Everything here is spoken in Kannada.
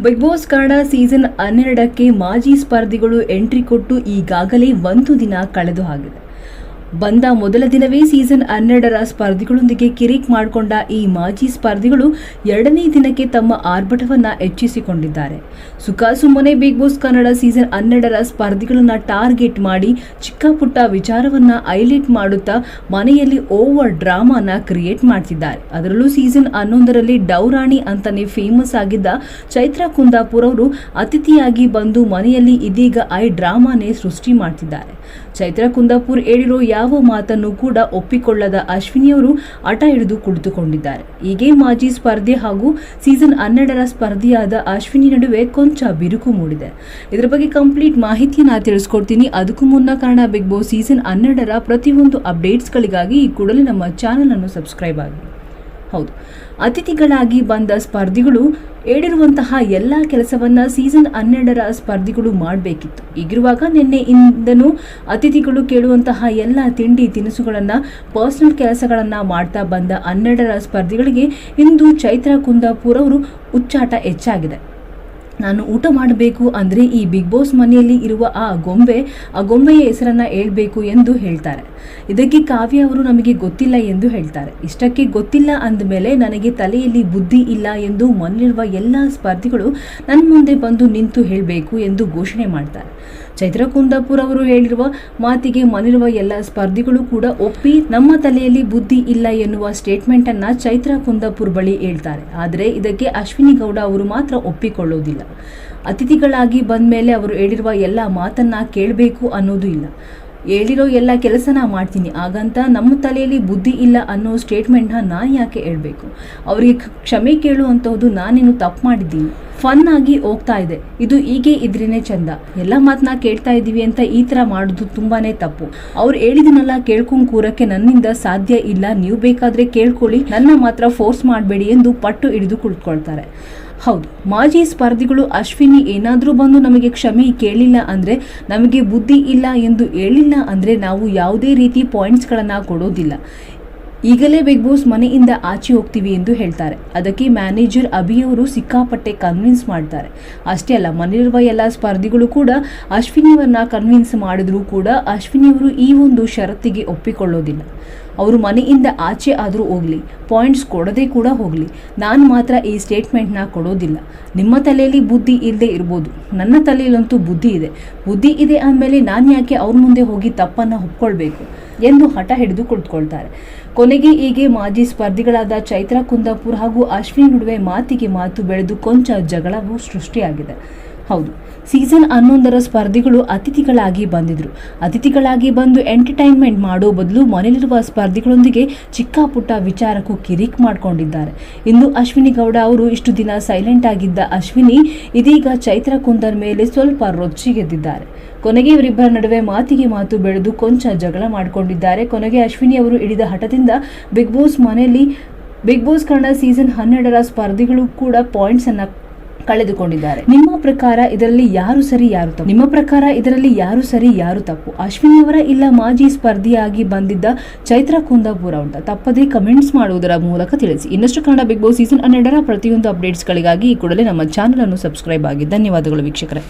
ಬಿಗ್ ಬಾಸ್ ಕನ್ನಡ ಸೀಸನ್ ಹನ್ನೆರಡಕ್ಕೆ ಮಾಜಿ ಸ್ಪರ್ಧಿಗಳು ಎಂಟ್ರಿ ಕೊಟ್ಟು ಈಗಾಗಲೇ ಒಂದು ದಿನ ಕಳೆದು ಆಗಿದೆ ಬಂದ ಮೊದಲ ದಿನವೇ ಸೀಸನ್ ಹನ್ನೆರಡರ ಸ್ಪರ್ಧಿಗಳೊಂದಿಗೆ ಕಿರಿಕ್ ಮಾಡಿಕೊಂಡ ಈ ಮಾಜಿ ಸ್ಪರ್ಧಿಗಳು ಎರಡನೇ ದಿನಕ್ಕೆ ತಮ್ಮ ಆರ್ಭಟವನ್ನು ಹೆಚ್ಚಿಸಿಕೊಂಡಿದ್ದಾರೆ. ಸುಖಾಸುಮ್ಮನೆ ಬಿಗ್ ಬಾಸ್ ಕನ್ನಡ ಸೀಸನ್ ಹನ್ನೆರಡರ ಸ್ಪರ್ಧಿಗಳನ್ನು ಟಾರ್ಗೆಟ್ ಮಾಡಿ ಚಿಕ್ಕ ಪುಟ್ಟ ವಿಚಾರವನ್ನ ಹೈಲೈಟ್ ಮಾಡುತ್ತಾ ಮನೆಯಲ್ಲಿ ಓವರ್ ಡ್ರಾಮಾನ ಕ್ರಿಯೇಟ್ ಮಾಡ್ತಿದ್ದಾರೆ. ಅದರಲ್ಲೂ ಸೀಸನ್ ಹನ್ನೊಂದರಲ್ಲಿ ಡೌರಾಣಿ ಅಂತಲೇ ಫೇಮಸ್ ಆಗಿದ್ದ ಚೈತ್ರಾ ಕುಂದಾಪುರ್ ಅವರು ಅತಿಥಿಯಾಗಿ ಬಂದು ಮನೆಯಲ್ಲಿ ಇದೀಗ ಐ ಡ್ರಾಮಾನೇ ಸೃಷ್ಟಿ ಮಾಡ್ತಿದ್ದಾರೆ. ಚೈತ್ರಾ ಕುಂದಾಪುರ್ ಹೇಳಿರೋ ಯಾವ ಮಾತನ್ನು ಕೂಡ ಒಪ್ಪಿಕೊಳ್ಳದ ಅಶ್ವಿನಿಯವರು ಹಠ ಹಿಡಿದು ಕುಳಿತುಕೊಂಡಿದ್ದಾರೆ. ಹೀಗೆ ಮಾಜಿ ಸ್ಪರ್ಧೆ ಹಾಗೂ ಸೀಸನ್ ಹನ್ನೆರಡರ ಸ್ಪರ್ಧೆಯಾದ ಅಶ್ವಿನಿ ನಡುವೆ ಕೊಂಚ ಬಿರುಕು ಮೂಡಿದೆ. ಇದರ ಬಗ್ಗೆ ಕಂಪ್ಲೀಟ್ ಮಾಹಿತಿಯನ್ನ ತಿಳಿಸ್ಕೊಡ್ತೀನಿ. ಅದಕ್ಕೂ ಮುನ್ನ ಕನ್ನಡ ಬಿಗ್ ಬಾಸ್ ಸೀಸನ್ ಹನ್ನೆರಡರ ಪ್ರತಿಯೊಂದು ಅಪ್ಡೇಟ್ಸ್ಗಳಿಗಾಗಿ ಈ ಕೂಡಲೇ ನಮ್ಮ ಚಾನೆಲ್ ಅನ್ನು ಸಬ್ಸ್ಕ್ರೈಬ್ ಆಗಿ. ಹೌದು. ಅತಿಥಿಗಳಾಗಿ ಬಂದ ಸ್ಪರ್ಧಿಗಳು ಹೇಳಿರುವಂತಹ ಎಲ್ಲ ಕೆಲಸವನ್ನ ಸೀಸನ್ ಹನ್ನೆರಡರ ಸ್ಪರ್ಧಿಗಳು ಮಾಡಬೇಕಿತ್ತು. ಈಗಿರುವಾಗ ನಿನ್ನೆ ಇಂದನೂ ಅತಿಥಿಗಳು ಕೇಳುವಂತಹ ಎಲ್ಲ ತಿಂಡಿ ತಿನಿಸುಗಳನ್ನು ಪರ್ಸನಲ್ ಕೆಲಸಗಳನ್ನು ಮಾಡ್ತಾ ಬಂದ ಹನ್ನೆರಡರ ಸ್ಪರ್ಧಿಗಳಿಗೆ ಇಂದು ಚೈತ್ರ ಕುಂದಾಪುರ್ ಅವರು ಉಚ್ಚಾಟ ಹೆಚ್ಚಾಗಿದೆ. ನಾನು ಊಟ ಮಾಡಬೇಕು ಅಂದರೆ ಈ ಬಿಗ್ ಬಾಸ್ ಮನೆಯಲ್ಲಿ ಇರುವ ಆ ಗೊಂಬೆ, ಆ ಗೊಂಬೆಯ ಹೆಸರನ್ನು ಹೇಳಬೇಕು ಎಂದು ಹೇಳ್ತಾರೆ. ಇದಕ್ಕೆ ಕಾವ್ಯ ಅವರು ನಮಗೆ ಗೊತ್ತಿಲ್ಲ ಎಂದು ಹೇಳ್ತಾರೆ. ಇಷ್ಟಕ್ಕೆ ಗೊತ್ತಿಲ್ಲ ಅಂದಮೇಲೆ ನನಗೆ ತಲೆಯಲ್ಲಿ ಬುದ್ಧಿ ಇಲ್ಲ ಎಂದು ಮನೆಯಲ್ಲಿರುವ ಎಲ್ಲ ಸ್ಪರ್ಧಿಗಳು ನನ್ನ ಮುಂದೆ ಬಂದು ನಿಂತು ಹೇಳಬೇಕು ಎಂದು ಘೋಷಣೆ ಮಾಡ್ತಾರೆ. ಚೈತ್ರ ಕುಂದಾಪುರ್ ಅವರು ಹೇಳಿರುವ ಮಾತಿಗೆ ಮನಿರುವ ಎಲ್ಲ ಸ್ಪರ್ಧಿಗಳು ಕೂಡ ಒಪ್ಪಿ ನಮ್ಮ ತಲೆಯಲ್ಲಿ ಬುದ್ಧಿ ಇಲ್ಲ ಎನ್ನುವ ಸ್ಟೇಟ್ಮೆಂಟ್ ಅನ್ನ ಚೈತ್ರ ಕುಂದಾಪುರ್ ಬಳಿ ಹೇಳ್ತಾರೆ. ಆದರೆ ಇದಕ್ಕೆ ಅಶ್ವಿನಿ ಗೌಡ ಅವರು ಮಾತ್ರ ಒಪ್ಪಿಕೊಳ್ಳೋದಿಲ್ಲ. ಅತಿಥಿಗಳಾಗಿ ಬಂದ ಮೇಲೆ ಅವರು ಹೇಳಿರುವ ಎಲ್ಲ ಮಾತನ್ನ ಕೇಳಬೇಕು ಅನ್ನೋದು ಇಲ್ಲ. ಹೇಳಿರೋ ಎಲ್ಲ ಕೆಲಸನ ಮಾಡ್ತೀನಿ. ಹಾಗಂತ ನಮ್ಮ ತಲೆಯಲ್ಲಿ ಬುದ್ಧಿ ಇಲ್ಲ ಅನ್ನೋ ಸ್ಟೇಟ್ಮೆಂಟ್ನ ನಾನು ಯಾಕೆ ಹೇಳಬೇಕು? ಅವರಿಗೆ ಕ್ಷಮೆ ಕೇಳುವಂಥದ್ದು ನಾನೇನು ತಪ್ಪು ಮಾಡಿದ್ದೀನಿ. ಫನ್ ಆಗಿ ಹೋಗ್ತಾ ಇದೆ. ಇದು ಹೀಗೆ ಇದ್ರೇನೆ ಚಂದ. ಎಲ್ಲ ಮಾತನ್ನ ಕೇಳ್ತಾ ಇದ್ದೀವಿ ಅಂತ ಈ ಥರ ಮಾಡೋದು ತುಂಬಾ ತಪ್ಪು. ಅವ್ರು ಹೇಳಿದನ್ನೆಲ್ಲ ಕೇಳ್ಕೊಂಡು ಕೂರಕ್ಕೆ ನನ್ನಿಂದ ಸಾಧ್ಯ ಇಲ್ಲ. ನೀವು ಬೇಕಾದರೆ ಕೇಳ್ಕೊಳ್ಳಿ. ನನ್ನ ಮಾತ್ರ ಫೋರ್ಸ್ ಮಾಡಬೇಡಿ ಎಂದು ಪಟ್ಟು ಹಿಡಿದು ಕುಳಿತುಕೊಳ್ತಾರೆ ಹೌದು, ಮಾಜಿ ಸ್ಪರ್ಧಿಗಳು ಅಶ್ವಿನಿ ಏನಾದರೂ ಬಂದು ನಮಗೆ ಕ್ಷಮೆ ಕೇಳಿಲ್ಲ ಅಂದರೆ ನಮಗೆ ಬುದ್ಧಿ ಇಲ್ಲ ಎಂದು ಹೇಳಿಲ್ಲ ಅಂದರೆ ನಾವು ಯಾವುದೇ ರೀತಿ ಪಾಯಿಂಟ್ಸ್ಗಳನ್ನು ಕೊಡೋದಿಲ್ಲ. ಈಗಲೇ ಬಿಗ್ ಬಾಸ್ ಮನೆಯಿಂದ ಆಚೆ ಹೋಗ್ತೀವಿ ಎಂದು ಹೇಳ್ತಾರೆ. ಅದಕ್ಕೆ ಮ್ಯಾನೇಜರ್ ಅಭಿಯವರು ಸಿಕ್ಕಾಪಟ್ಟೆ ಕನ್ವಿನ್ಸ್ ಮಾಡ್ತಾರೆ. ಅಷ್ಟೇ ಅಲ್ಲ ಮನೆಯಿರುವ ಎಲ್ಲ ಸ್ಪರ್ಧಿಗಳು ಕೂಡ ಅಶ್ವಿನಿಯವರನ್ನ ಕನ್ವಿನ್ಸ್ ಮಾಡಿದರೂ ಕೂಡ ಅಶ್ವಿನಿಯವರು ಈ ಒಂದು ಷರತ್ತಿಗೆ ಒಪ್ಪಿಕೊಳ್ಳೋದಿಲ್ಲ. ಅವರು ಮನೆಯಿಂದ ಆಚೆ ಆದರೂ ಹೋಗಲಿ ಪಾಯಿಂಟ್ಸ್ ಕೊಡದೇ ಕೂಡ ಹೋಗಲಿ. ನಾನು ಮಾತ್ರ ಈ ಸ್ಟೇಟ್ಮೆಂಟ್ನ ಕೊಡೋದಿಲ್ಲ. ನಿಮ್ಮ ತಲೆಯಲ್ಲಿ ಬುದ್ಧಿ ಇಲ್ಲದೆ ಇರ್ಬೋದು. ನನ್ನ ತಲೆಯಲ್ಲಂತೂ ಬುದ್ಧಿ ಇದೆ. ಬುದ್ಧಿ ಇದೆ ಅಂದಮೇಲೆ ನಾನು ಯಾಕೆ ಅವ್ರ ಮುಂದೆ ಹೋಗಿ ತಪ್ಪನ್ನು ಒಪ್ಕೊಳ್ಬೇಕು? ಎಂದು ಹಠ ಹಿಡಿದು ಕುಳಿತುಕೊಳ್ತಾರೆ. ಕೊನೆಗೆ ಹೀಗೆ ಮಾಜಿ ಸ್ಪರ್ಧಿಗಳಾದ ಚೈತ್ರಾ ಕುಂದಾಪುರ್ ಹಾಗೂ ಅಶ್ವಿನಿ ನಡುವೆ ಮಾತಿಗೆ ಮಾತು ಬೆಳೆದು ಕೊಂಚ ಜಗಳವೂ ಸೃಷ್ಟಿಯಾಗಿದೆ. ಹೌದು. ಸೀಸನ್ ಹನ್ನೊಂದರ ಸ್ಪರ್ಧಿಗಳು ಅತಿಥಿಗಳಾಗಿ ಬಂದಿದ್ರು. ಅತಿಥಿಗಳಾಗಿ ಬಂದು ಎಂಟರ್ಟೈನ್ಮೆಂಟ್ ಮಾಡೋ ಬದಲು ಮನೆಯಲ್ಲಿರುವ ಸ್ಪರ್ಧಿಗಳೊಂದಿಗೆ ಚಿಕ್ಕ ಪುಟ್ಟ ವಿಚಾರಕ್ಕೂ ಕಿರಿಕ್ ಮಾಡಿಕೊಂಡಿದ್ದಾರೆ. ಇಂದು ಅಶ್ವಿನಿ ಗೌಡ ಅವರು ಇಷ್ಟು ದಿನ ಸೈಲೆಂಟ್ ಆಗಿದ್ದ ಅಶ್ವಿನಿ ಇದೀಗ ಚೈತ್ರ ಕುಂದರ್ ಮೇಲೆ ಸ್ವಲ್ಪ ರೊಚ್ಚಿಗೆದ್ದಿದ್ದಾರೆ. ಕೊನೆಗೆ ಇವರಿಬ್ಬರ ನಡುವೆ ಮಾತಿಗೆ ಮಾತು ಬೆಳೆದು ಕೊಂಚ ಜಗಳ ಮಾಡಿಕೊಂಡಿದ್ದಾರೆ. ಕೊನೆಗೆ ಅಶ್ವಿನಿ ಅವರು ಹಿಡಿದ ಹಠದಿಂದ ಬಿಗ್ ಬಾಸ್ ಮನೆಯಲ್ಲಿ, ಬಿಗ್ ಬಾಸ್ ಕನ್ನಡ ಸೀಸನ್ ಹನ್ನೆರಡರ ಸ್ಪರ್ಧಿಗಳು ಕೂಡ ಪಾಯಿಂಟ್ಸ್ ಅನ್ನ ಕಳೆದುಕೊಂಡಿದ್ದಾರೆ. ನಿಮ್ಮ ಪ್ರಕಾರ ಇದರಲ್ಲಿ ಯಾರು ಸರಿ, ಯಾರು ತಪ್ಪು? ನಿಮ್ಮ ಪ್ರಕಾರ ಇದರಲ್ಲಿ ಯಾರು ಸರಿ, ಯಾರು ತಪ್ಪು? ಅಶ್ವಿನಿ ಅವರ ಇಲ್ಲ ಮಾಜಿ ಸ್ಪರ್ಧಿಯಾಗಿ ಬಂದಿದ್ದ ಚೈತ್ರ ಕುಂದಾಪುರ ಉಂಟ. ತಪ್ಪದೇ ಕಮೆಂಟ್ಸ್ ಮಾಡುವುದರ ಮೂಲಕ ತಿಳಿಸಿ. ಇನ್ನಷ್ಟು ಕನ್ನಡ ಬಿಗ್ ಬಾಸ್ ಸೀಸನ್ ಹನ್ನೆರಡರ ಪ್ರತಿಯೊಂದು ಅಪ್ಡೇಟ್ಸ್ಗಳಿಗಾಗಿ ಈ ಕೂಡಲೇ ನಮ್ಮ ಚಾನಲ್ ಅನ್ನು ಸಬ್ಸ್ಕ್ರೈಬ್ ಆಗಿ. ಧನ್ಯವಾದಗಳು ವೀಕ್ಷಕರೇ.